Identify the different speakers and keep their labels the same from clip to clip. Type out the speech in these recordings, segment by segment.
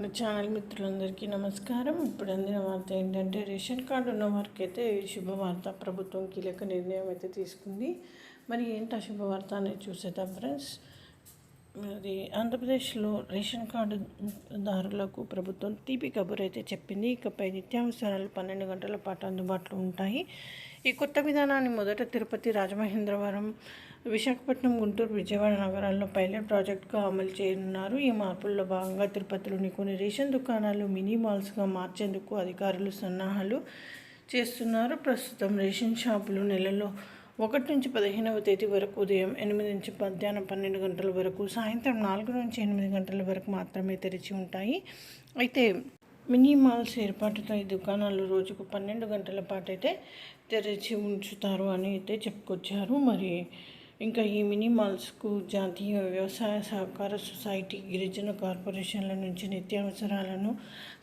Speaker 1: నా ఛానల్ మిత్రులందరికీ నమస్కారం. ఇప్పుడు అందిన వార్త ఏంటంటే రేషన్ కార్డు ఉన్న వారికి అయితే శుభవార్త ప్రభుత్వం కీలక నిర్ణయం అయితే తీసుకుంది. మరి ఏంటి ఆ శుభవార్త అనేది చూసేద్దాం ఫ్రెండ్స్. మరి ఆంధ్రప్రదేశ్లో రేషన్ కార్డు దారులకు ప్రభుత్వం తీపి కబురు అయితే చెప్పింది. ఇకపై నిత్యావసరాలు పన్నెండు గంటల పాటు అందుబాటులో ఉంటాయి. ఈ కొత్త విధానాన్ని మొదట తిరుపతి రాజమహేంద్రవరం విశాఖపట్నం గుంటూరు విజయవాడ నగరాల్లో పైలట్ ప్రాజెక్టుగా అమలు చేయనున్నారు. ఈ మార్పుల్లో భాగంగా తిరుపతిలోని కొన్ని రేషన్ దుకాణాలు మినీ మాల్స్గా మార్చేందుకు అధికారులు సన్నాహాలు చేస్తున్నారు. ప్రస్తుతం రేషన్ షాపులు నెలలో ఒకటి నుంచి పదిహేనవ తేదీ వరకు ఉదయం ఎనిమిది నుంచి మధ్యాహ్నం పన్నెండు గంటల వరకు సాయంత్రం నాలుగు నుంచి ఎనిమిది గంటల వరకు మాత్రమే తెరిచి ఉంటాయి. అయితే మినీ మాల్స్ ఏర్పాటుతో ఈ దుకాణాలు రోజుకు పన్నెండు గంటల పాటు అయితే తెరిచి ఉంచుతారు అని అయితే చెప్పుకొచ్చారు. మరి ఇంకా ఈ మినీ మాల్స్కు జాతీయ వ్యవసాయ సహకార సొసైటీ గిరిజన కార్పొరేషన్ల నుంచి నిత్యావసరాలను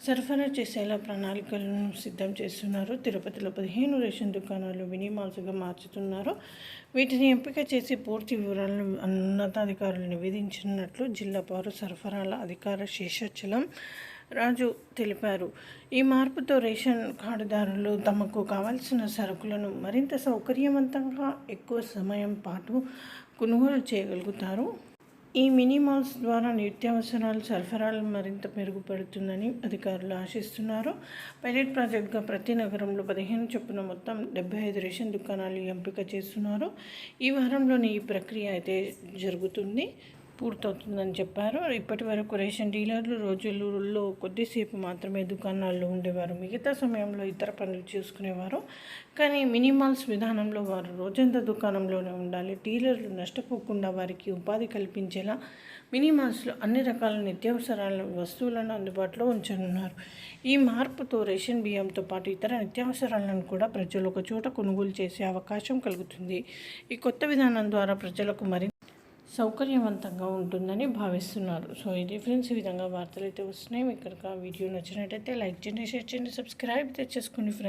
Speaker 1: సరఫరా చేసేలా ప్రణాళికలను సిద్ధం చేస్తున్నారు. తిరుపతిలో పదిహేను రేషన్ దుకాణాలు మినీ మాల్స్గా మార్చుతున్నారు. వీటిని ఎంపిక చేసి పూర్తి వివరాలను ఉన్నతాధికారులు నివేదించినట్లు జిల్లా పౌర సరఫరాల అధికార శేషాచలం రాజు తెలిపారు. ఈ మార్పుతో రేషన్ కార్డుదారులు తమకు కావాల్సిన సరుకులను మరింత సౌకర్యవంతంగా ఎక్కువ సమయం పాటు కొనుగోలు చేయగలుగుతారు. ఈ మినీ మాల్స్ ద్వారా నిత్యావసరాలు సరఫరాలు మరింత మెరుగుపడుతుందని అధికారులు ఆశిస్తున్నారు. పైలట్ ప్రాజెక్టుగా ప్రతి నగరంలో పదిహేను చొప్పున మొత్తం డెబ్బై ఐదు రేషన్ దుకాణాలు ఎంపిక చేస్తున్నారు. ఈ వారంలోనే ఈ ప్రక్రియ అయితే జరుగుతుంది. పూర్తవుతుందని చెప్పారు. ఇప్పటి వరకు రేషన్ డీలర్లు రోజులలో కొద్దిసేపు మాత్రమే దుకాణాల్లో ఉండేవారు. మిగతా సమయంలో ఇతర పనులు చేసుకునేవారు. కానీ మినిమాల్స్ విధానంలో వారు రోజంతా దుకాణంలోనే ఉండాలి. డీలర్లు నష్టపోకుండా వారికి ఉపాధి కల్పించేలా మినిమాల్స్లో అన్ని రకాల నిత్యావసరాల వస్తువులను అందుబాటులో ఉంచనున్నారు. ఈ మార్పుతో రేషన్ బియ్యంతో పాటు ఇతర నిత్యావసరాలను కూడా ప్రజలు ఒక చోట కొనుగోలు చేసే అవకాశం కలుగుతుంది. ఈ కొత్త విధానం ద్వారా ప్రజలకు మరింత సౌకర్యవంతంగా ఉంటుందని భావిస్తున్నారు. సో ఇది ఫ్రెండ్స్ ఈ విధంగా వార్తలు అయితే వస్తున్నాయి. మీకు కనుక వీడియో నచ్చినట్టయితే లైక్ చేయండి షేర్ చేయండి సబ్స్క్రైబ్ అయితే చేసుకోండి ఫ్రెండ్స్